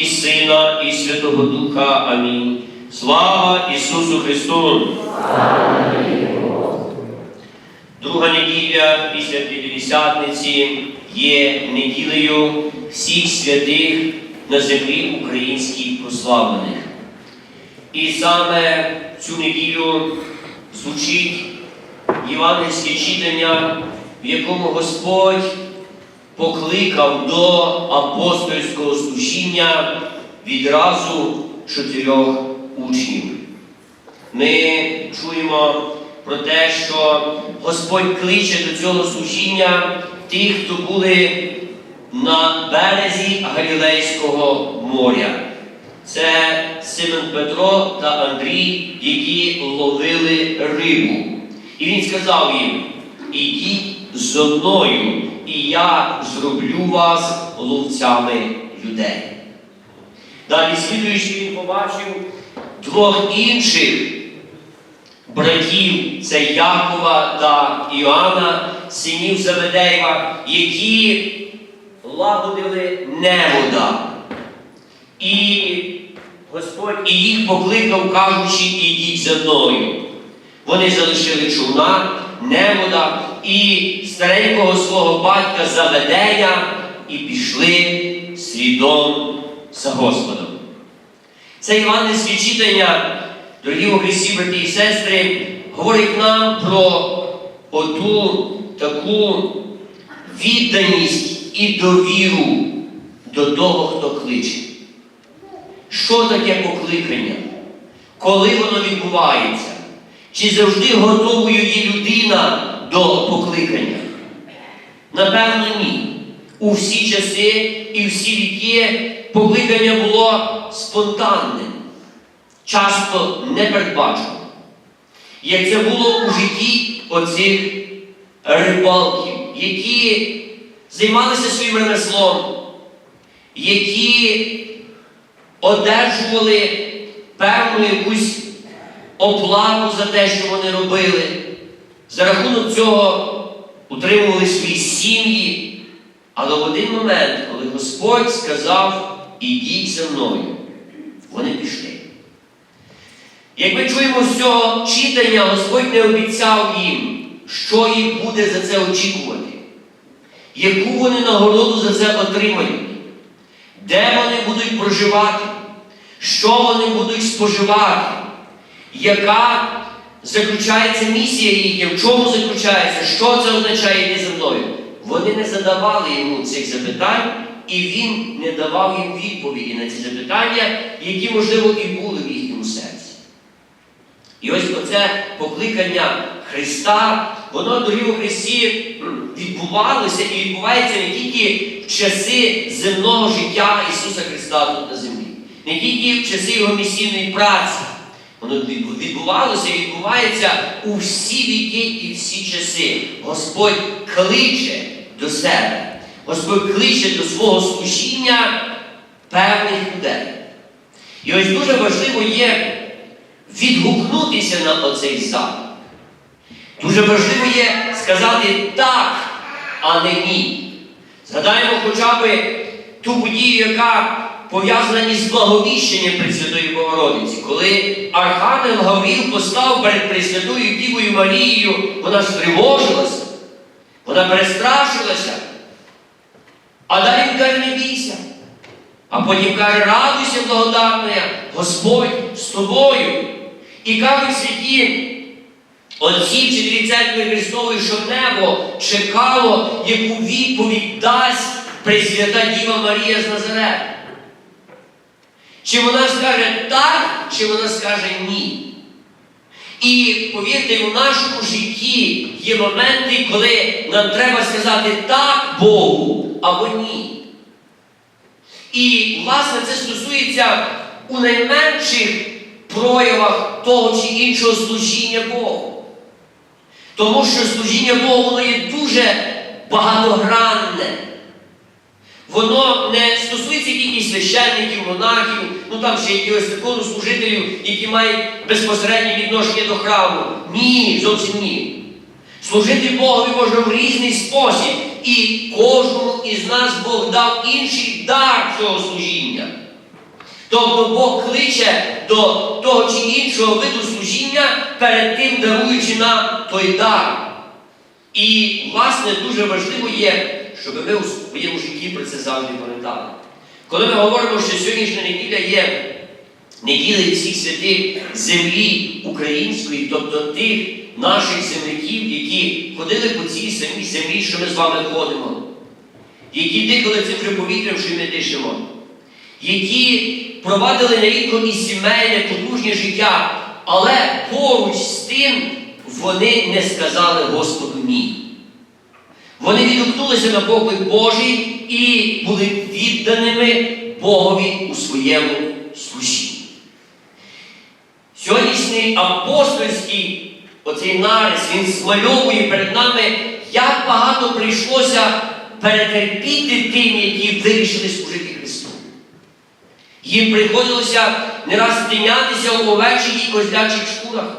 і Сина, і Святого Духа. Амінь. Слава Ісусу Христу! Друга неділя після П'ятидесятниці є неділею всіх святих на землі українській прославлених. І саме цю неділю звучить євангельське читання, в якому Господь покликав до апостольського служіння відразу чотирьох учнів. Ми чуємо про те, що Господь кличе до цього служіння тих, хто були на березі Галілейського моря. Це Симон Петро та Андрій, які ловили рибу. І він сказав їм: ідіть зо мною, і я зроблю вас ловцями людей. Далі слідуючи, він побачив двох інших братів, це Якова та Іоанна, синів Заведеєва, які лагодили невода. І Господь і їх покликав, кажучи, ідіть за мною. Вони залишили човна, невода і старенького свого батька Заведея і пішли слідом за Господом. Це євангельське читання, дорогі у Христі, брати і сестри, говорить нам про оту таку відданість і довіру до того, хто кличе. Що таке покликання? Коли воно відбувається? Чи завжди готовою є людина до покликання? Напевно, ні. У всі часи і всі віки покликання було спонтанним, часто непередбачено. Як це було у житті оцих рибалків, які займалися своїм ремеслом, які одержували певну якусь оплату за те, що вони робили, за рахунок цього утримували свої сім'ї. Але в один момент, коли Господь сказав, ідіть за мною, вони пішли. Як ми чуємо з цього читання, Господь не обіцяв їм, що їх буде за це очікувати, яку вони нагороду за це отримають, де вони будуть проживати, що вони будуть споживати, яка заключається місія їхня, в чому заключається, що це означає за мною. Вони не задавали йому цих запитань, і він не давав їм відповіді на ці запитання, які, можливо, і були в їхньому серці. І ось оце покликання Христа, воно дорогі у Христі відбувалося і відбувається не тільки в часи земного життя Ісуса Христа тут на землі, не тільки в часи Його місійної праці. Воно відбувалося і відбувається у всі віки і всі часи. Господь кличе до себе. Господь кличе до свого служіння певних людей. І ось дуже важливо є відгукнутися на оцей заклик. Дуже важливо є сказати так, а не ні. Згадаємо хоча б ту подію, яка пов'язана із благовіщенням Пресвятої Богородиці. Коли Архангел Гавріл постав перед Пресвятою Дівою Марією, вона стривожилася, вона перестрашилася. А далі він каже, не бійся. А потім каже, радуйся, благодатна, Господь з тобою. І кажуть святі отці чотирі церкви Христової, що небо чекало, яку відповідь дасть Пресвята Діва Марія з Назарета. Чи вона скаже так, чи вона скаже ні. І повірте, у нашому житті є моменти, коли нам треба сказати так Богу або ні. І, власне, це стосується у найменших проявах того чи іншого служіння Богу. Тому що служіння Богу воно є дуже багатогранне. Воно не стосується тільки священників, монахів, ну там ще якихось законослужителів, які мають безпосереднє відношення до храму. Ні, зовсім ні. Служити Богові можна в різний спосіб. І кожному із нас Бог дав інший дар цього служіння. Тобто Бог кличе до того чи іншого виду служіння, перед тим даруючи нам той дар. І, власне, дуже важливо є, щоб ми у своєму житті про це завжди пам'ятали. Коли ми говоримо, що сьогоднішня неділя є неділею всіх святих землі української, тобто тих наших земляків, які ходили по цій самій землі, що ми з вами ходимо, які дихали цим же повітрям, що ми дишимо, які провадили нерідко і сімейне, потужнє життя, але поруч з тим вони не сказали Господу ні. Вони відгукнулися на поклик Божий і були відданими Богові у своєму служінні. Сьогоднішній апостольський оцей нарис, він смальовує перед нами, як багато прийшлося перетерпіти тим, які вирішили служити Христу. Їм приходилося не раз тинятися у овечих і козлячих шкурах.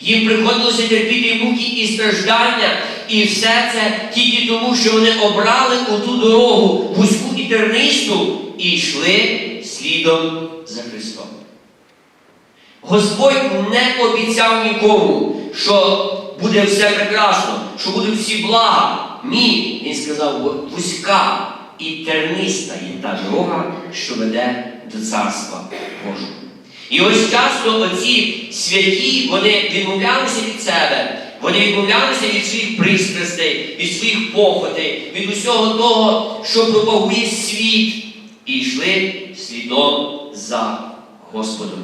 Їм приходилося терпіти муки і страждання, і все це тільки тому, що вони обрали оту дорогу, вузьку і тернисту, і йшли слідом за Христом. Господь не обіцяв нікому, що буде все прекрасно, що будуть всі блага. Ні, Він сказав, вузька і терниста є та дорога, що веде до Царства Божого. І ось часто оці святі, вони відмовлялися від себе, вони відмовлялися від своїх пристрастей, від своїх похотей, від усього того, що пропагує світ, і йшли слідом за Господом.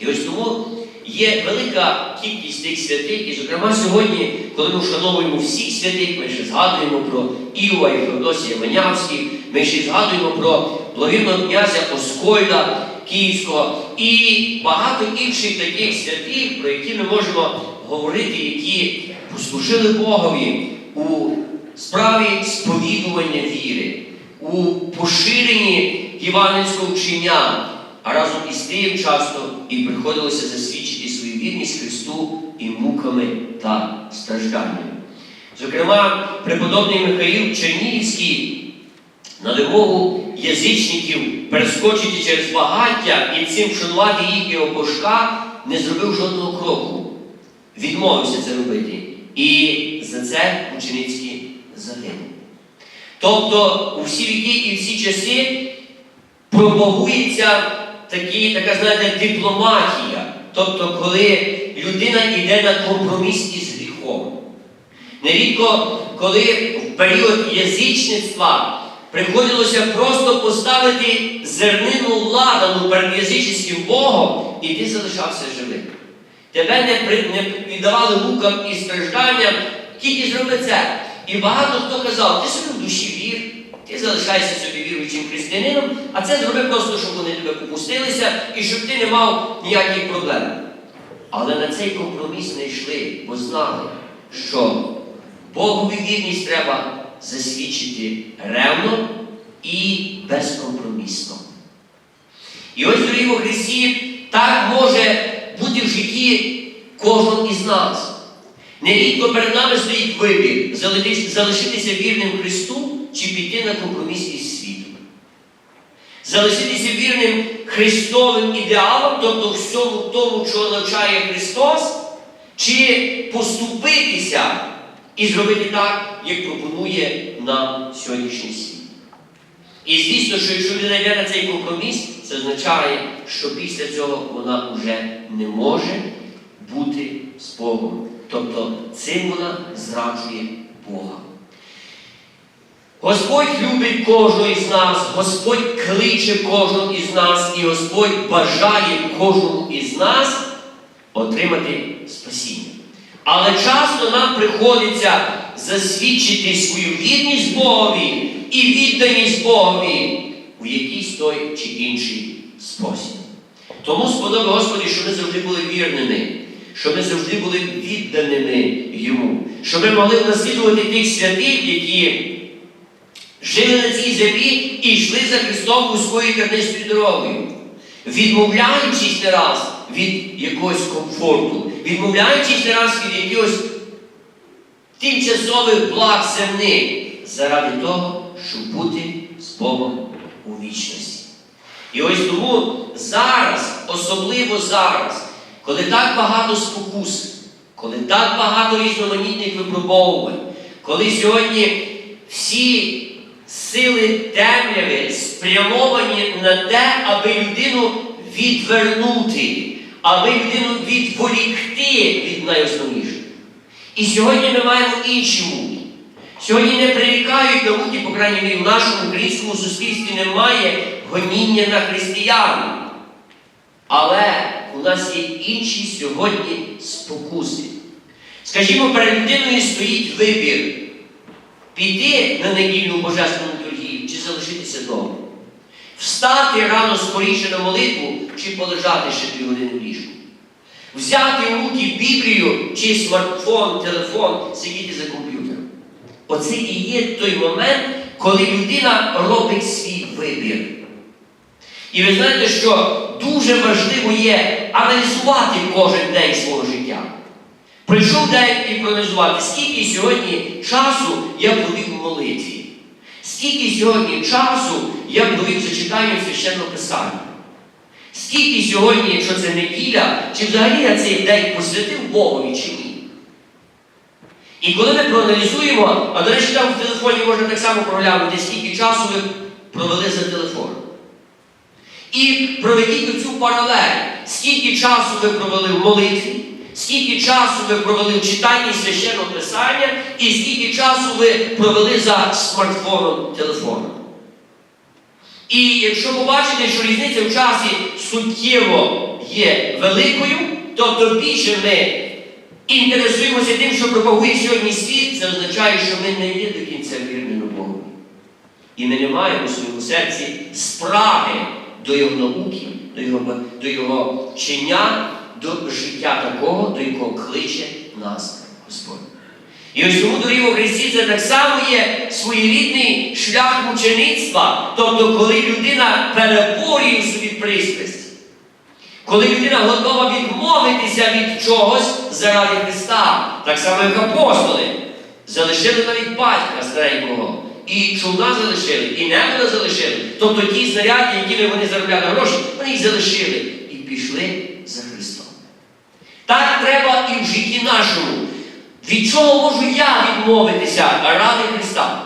І ось тому є велика кількість тих святих, і, зокрема, сьогодні, коли ми вшановуємо всіх святих, ми ще згадуємо про Іова і Феодосія Манявських, ми ще згадуємо про благовірного князя Оскольда Київського і багато інших таких святих, про які ми можемо говорити, які послужили Богові у справі сповідування віри, у поширенні євангельського вчення. А разом із тим часто і приходилося засвідчити свою вірність Христу і муками та стражданнями. Зокрема, преподобний Михаїл Чернігівський на вимогу язичників перескочити через багаття і цим вшанувати їхнього божка, не зробив жодного кроку. Відмовився це робити. І за це ученицький загинув. Тобто у всі віки і всі часи пропагується такі, така, знаєте, дипломатія. Тобто, коли людина йде на компроміс із гріхом. Нерідко, коли в період язичництва приходилося просто поставити зернину ладану перед язичницьким Богом, і ти залишався живим. Тебе не, не віддавали мукам і стражданням, тільки зроби це. І багато хто казав, ти собі в душі вір, ти залишайся собі віруючим християнином, а це зроби просто, щоб вони тебе попустилися і щоб ти не мав ніяких проблем. Але на цей компроміс не йшли, бо знали, що Богові вірність треба засвідчити ревно і безкомпромісно. І ось, дорогі у Христі, так може бути в житті кожного із нас. Нерідко перед нами стоїть вибір залишитися вірним Христу чи піти на компроміс із світом. Залишитися вірним Христовим ідеалом, тобто всьому тому, чого навчає Христос, чи поступитися і зробити так, як пропонує нам сьогоднішній світ. І звісно, що якщо людина йде на цей компроміс, це означає, що після цього вона вже не може бути з Богом. Тобто цим вона зраджує Бога. Господь любить кожного із нас, Господь кличе кожного із нас, і Господь бажає кожному із нас отримати спасіння. Але часто нам приходиться засвідчити свою вірність Богові і відданість Богові у якийсь той чи інший спосіб. Тому сподобав Господі, що ми завжди були вірними, що ми завжди були відданими Йому, що ми могли наслідувати тих святих, які жили на цій землі і йшли за Христом вузькою тернистою дорогою, відмовляючись не раз від якогось комфорту, відмовляючись раз від якихось тимчасових благ земних, заради того, щоб бути з Богом у вічності. І ось тому зараз, особливо зараз, коли так багато спокус, коли так багато різноманітних випробовувань, коли сьогодні всі сили темряви спрямовані на те, аби людину відвернути, аби людину відволікти від найосновнішого. І сьогодні ми маємо інші муки. Сьогодні не прирікають науки, по крайній мірі, в нашому українському суспільстві немає гоніння на християн. Але у нас є інші сьогодні спокуси. Скажімо, перед людиною стоїть вибір піти на недільну божественну літургію чи залишитися вдома. Встати рано скоріше на молитву чи полежати ще дві години в ліжку. Взяти в руки Біблію чи смартфон, телефон, сидіти за комп'ютером. Оце і є той момент, коли людина робить свій вибір. І ви знаєте, що дуже важливо є аналізувати кожен день свого життя. Прийшов день і проаналізувати, скільки сьогодні часу я провів у молитві, скільки сьогодні часу я провів зачитанню священного писання. Скільки сьогодні, якщо це неділя, чи взагалі я цей день посвятив Богові чи ні? І коли ми проаналізуємо, а до речі, там в телефоні можна так само проглянути, скільки часу ви провели за телефоном. І проведіть цю паралель, скільки часу ви провели в молитві, скільки часу ви провели в читанні священного писання, і скільки часу ви провели за смартфоном, телефоном. І якщо побачите, що різниця в часі суттєво є великою, тобто більше ми інтересуємося тим, що пропагує сьогодні світ, це означає, що ми не є до кінця вірними Богу. І ми не маємо у своєму серці спраги до Його науки, до Його, до Його вчення, до життя такого, до якого кличе нас Господь. І ось тому, дорогі у Христі, це так само є своєрідний шлях мучеництва, тобто, коли людина переборює собі пристрасть, коли людина готова відмовитися від чогось заради Христа, так само, як апостоли, залишили навіть батька старенького, і човна залишили, і небо залишили. Тобто ті знаряди, якими вони заробляли гроші, вони їх залишили і пішли за Христом. Так треба і в житті нашому. Від чого можу я відмовитися ради Христа?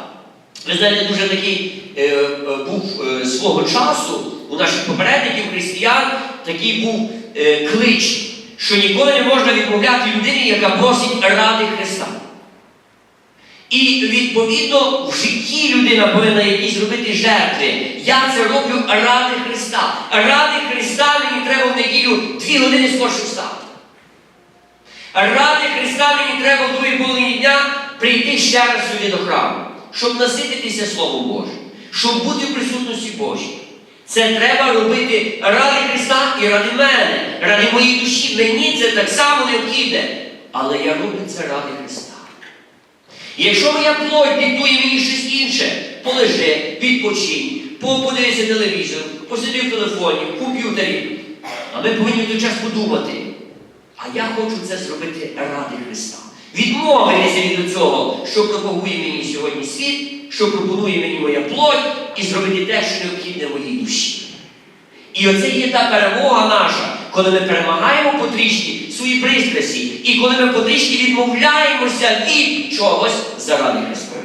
Ви знаєте, дуже такий е, е, був е, свого часу у наших попередників християн такий був е, клич, що ніколи не можна відмовляти людині, яка просить ради Христа. І відповідно в житті людина повинна якісь робити жертви. Я це роблю ради Христа. Ради Христа мені треба в неділю дві години скорше встати. Ради Христа мені треба в другій половині дня прийти ще раз сюди до храму, щоб насититися Словом Божим, щоб бути в присутності Божій. Це треба робити ради Христа і ради мене, ради моєї душі. Мені це так само необхідне. Але я роблю це ради Христа. Якщо моя плоть диктує мені щось інше, полежи, відпочинь, подивися телевізор, посиди в телефоні, в комп'ютері. А ми повинні в той час подумати. А я хочу це зробити ради Христа. Відмовитися від цього, що пропагує мені сьогодні світ, що пропонує мені моя плоть, і зробити те, що необхідне моїй душі. І оце є та перемога наша, коли ми перемагаємо потрішки свої пристрасті, і коли ми потрішки відмовляємося від чогось заради Христа.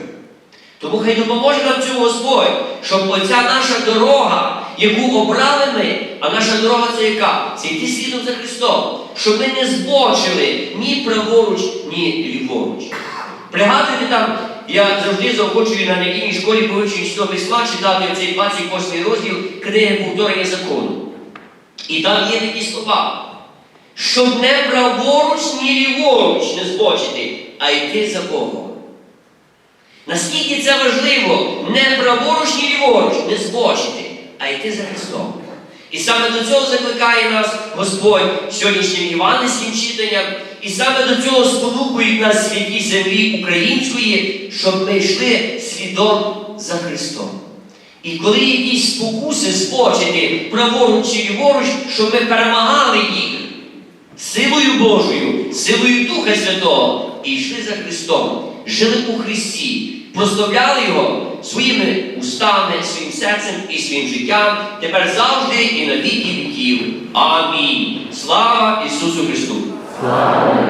Тому хай допоможе нам цьому Господь, щоб оця наша дорога, яку обрали ми, а наша дорога це яка? Це йти слідом за Христом, щоб ми не збочили ні праворуч, ні ліворуч. Пригадуєте там, я завжди заохочую на недільній школі по вивченню Святого Письма читати цей 28 розділ книги повторення закону. І там є такі слова, щоб не праворуч, ні ліворуч не збочити, а йти за Богом. Наскільки це важливо не праворуч, ні ліворуч не збочити, а йти за Христом. І саме до цього закликає нас Господь сьогоднішнім євангельським читанням, і саме до цього спонукують нас святі землі української, щоб ми йшли слідом за Христом. І коли якісь спокуси збочити праворуч чи ліворуч, щоб ми перемагали їх силою Божою, силою Духа Святого і йшли за Христом, жили у Христі, прославляли Його, своїми устами, своїм серцем і своїм життям, тепер завжди і на віки віків. Амінь. Слава Ісусу Христу! Слава